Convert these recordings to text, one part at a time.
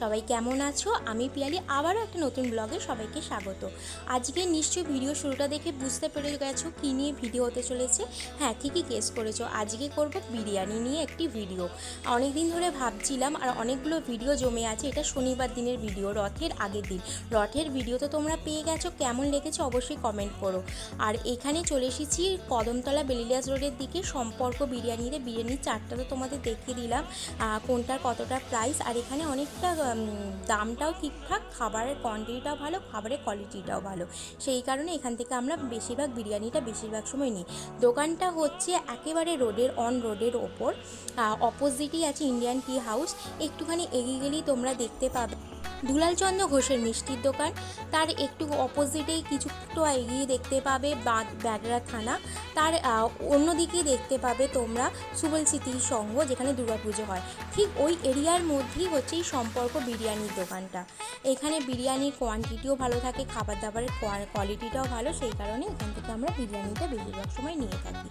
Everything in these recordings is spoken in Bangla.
সবাই কেমন আছো? আমি পিয়ালি, আবারও একটা নতুন ব্লগে সবাইকে স্বাগত। আজকে নিশ্চয়ই ভিডিও শুরুটা দেখে বুঝতে পেরে গেছো কী নিয়ে ভিডিও হতে চলেছে? হ্যাঁ ঠিকই গেস করেছ। আজকে করব বিরিয়ানি নিয়ে একটি ভিডিও। অনেক দিন ধরে ভাবছিলাম, আর অনেকগুলো ভিডিও জমে আছে, এটা শনিবার দিনের ভিডিও, রথের আগের দিন। রথের ভিডিও তো তোমরা পেয়ে গেছো, কেমন লেগেছে অবশ্যই কমেন্ট করো। আর এখানে চলে এসেছি কদমতলা বেলিলিয়াস রোডের দিকে, সম্পর্ক বিরিয়ানিতে। বিরিয়ানির চারটা তো তোমাদের দেখিয়ে দিলাম কোনটার কতটা প্রাইস আর এখানে অনেকটা দামটাও ঠিকঠাক, খাবারের কোয়ান্টিটিটাও ভালো, খাবারের কোয়ালিটিটাও ভালো। সেই কারণে এখান থেকে আমরা বেশিরভাগ বিরিয়ানিটা বেশিরভাগ সময় নিই। দোকানটা হচ্ছে একেবারে রোডের অন রোডের ওপর। অপোজিটই আছে ইন্ডিয়ান টি হাউস একটুখানি এগিয়ে গেলেই তোমরা দেখতে পাবে দুলালচন্দ্র ঘোষের মিষ্টির দোকান। তার একটু অপোজিটেই কিছুটা এগিয়ে দেখতে পাবে ব্যাগরা থানা। তার অন্যদিকে দেখতে পাবে তোমরা সুবল স্মৃতি সংঘ, যেখানে দুর্গাপুজো হয়। ঠিক ওই এরিয়ার মধ্যেই হচ্ছে এই সম্পর্ক বিরিয়ানির দোকানটা। এখানে বিরিয়ানির কোয়ান্টিটিও ভালো থাকে খাবার দাবারের কোয়ালিটিটাও ভালো, সেই কারণে এখান থেকে আমরা বিরিয়ানিটা বেশিরভাগ সময় নিয়ে থাকি।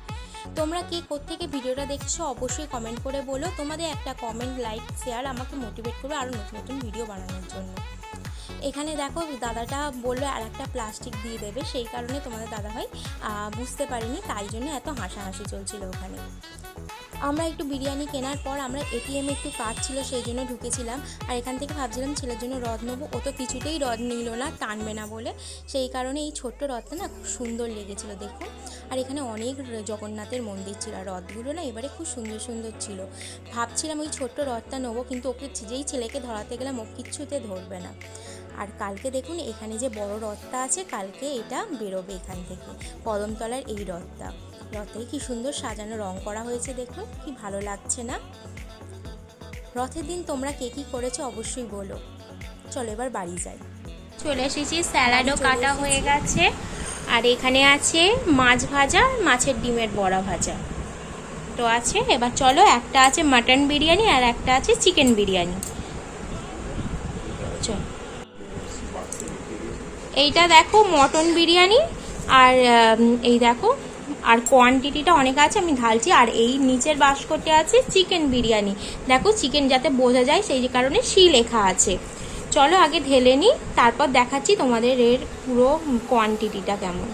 তোমরা কে কোত্থেকে ভিডিওটা দেখছ অবশ্যই কমেন্ট করে বলো। তোমাদের একটা কমেন্ট লাইক শেয়ার আমাকে মোটিভেট করবে আরও নতুন নতুন ভিডিও বানানোর জন্য। Bye. এখানে দেখো দাদাটা বলল আর একটা প্লাস্টিক দিয়ে দেবে সেই কারণে তোমাদের দাদাভাই আহ, বুঝতে পারিনি তাই জন্য এত হাসাহাসি চলছিল ওখানে। আমরা একটু বিরিয়ানি কেনার পর আমরা এটিএমে একটু কাজ ছিল সেই জন্য ঢুকেছিলাম। আর এখান থেকে ভাবছিলাম ছেলের জন্য রদ নেব ও তো কিছুতেই রদ নিল না টানবে না বলে। সেই কারণে এই ছোট্ট রথটা না খুব সুন্দর লেগেছিল দেখুন। আর এখানে অনেক জগন্নাথের মন্দির ছিল আর রথগুলো না এবারে খুব সুন্দর সুন্দর ছিল। ভাবছিলাম ওই ছোট্ট রথটা নেব কিন্তু ওকে যেই ছেলেকে ধরাতে গেলাম ও কিচ্ছুতে ধরবে না। আর কালকে দেখুন এখানে যে বড় রথটা আছে কালকে এটা বেরোবে এখান থেকে কদমতলার এই রথটা। রথে কি সুন্দর সাজানো রং করা হয়েছে দেখুন কি ভালো লাগছে না? রথের দিন তোমরা কে কী করেছ অবশ্যই বলো। চলো এবার বাড়ি যাই। চলে এসেছি স্যালাডও কাটা হয়ে গেছে। আর এখানে আছে মাছ ভাজা মাছের ডিমের বড়া ভাজা। তো আছে এবার চলো একটা আছে মাটন বিরিয়ানি আর একটা আছে চিকেন বিরিয়ানি। চল। এইটা দেখো মটন বিরিয়ানি আর এই দেখো, আর কোয়ান্টিটিটা অনেক আছে, আমি ঢালছি। আর এই নিচের বাস্কটে আছে চিকেন বিরিয়ানি। দেখো চিকেন যাতে বোঝা যায়, সেই কারণে সি লেখা আছে। চলো আগে ঢেলে নিই, তারপর দেখাচ্ছি তোমাদের এর পুরো কোয়ান্টিটিটা কেমন।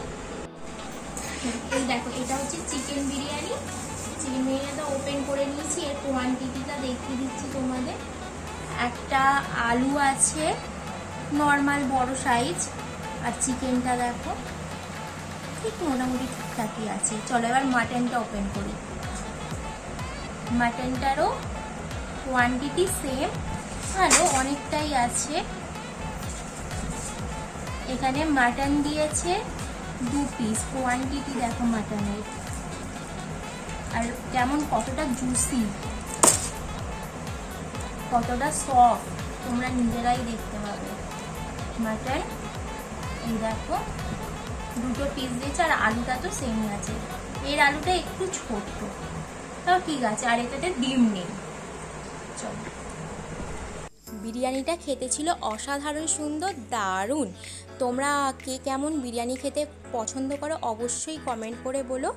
দেখো, এটা হচ্ছে চিকেন বিরিয়ানি। চিকেন বিরিয়ানিটা ওপেন করে নিয়েছি, এর কোয়ান্টিটিটা দেখিয়ে দিচ্ছি তোমাদের। একটা আলু আছে নর্মাল বড় সাইজ আর চিকেনটা দেখো, ঠিক মোটামুটি ঠিকঠাকই আছে। চলো এবার মাটনটা ওপেন করি। মাটনটারও কোয়ান্টিটি সেম ভালো অনেকটাই আছে। এখানে মাটন দিয়েছে দু পিস কোয়ান্টিটি দেখো মাটনের আর কেমন কতটা জুসি কতটা সফট তোমরা নিজেরাই দেখতে পাবে। মাটন এই দেখো, দুটো পিস দিয়েছে আর আলুটা তো সেম আছে। এর আলুটা একটু ছোট্ট তাও ঠিক আছে, আর এটাতে ডিম নেই। চলো। বিরিয়ানিটা খেতে ছিল অসাধারণ, সুন্দর, দারুণ। তোমরা কে কেমন বিরিয়ানি খেতে পছন্দ করো অবশ্যই কমেন্ট করে বলো।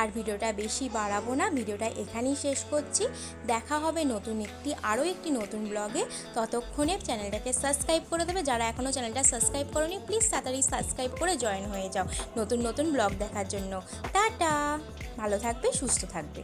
আর ভিডিওটা বেশি বাড়াবো না, ভিডিওটা এখানেই শেষ করছি। দেখা হবে নতুন একটি, আরও একটি নতুন ব্লগে ততক্ষণে চ্যানেলটাকে সাবস্ক্রাইব করে দেবে। যারা এখনও চ্যানেলটা সাবস্ক্রাইব করোনি প্লিজ তাড়াতাড়ি সাবস্ক্রাইব করে জয়েন হয়ে যাও নতুন নতুন ব্লগ দেখার জন্য। টাটা! ভালো থাকবে, সুস্থ থাকবে।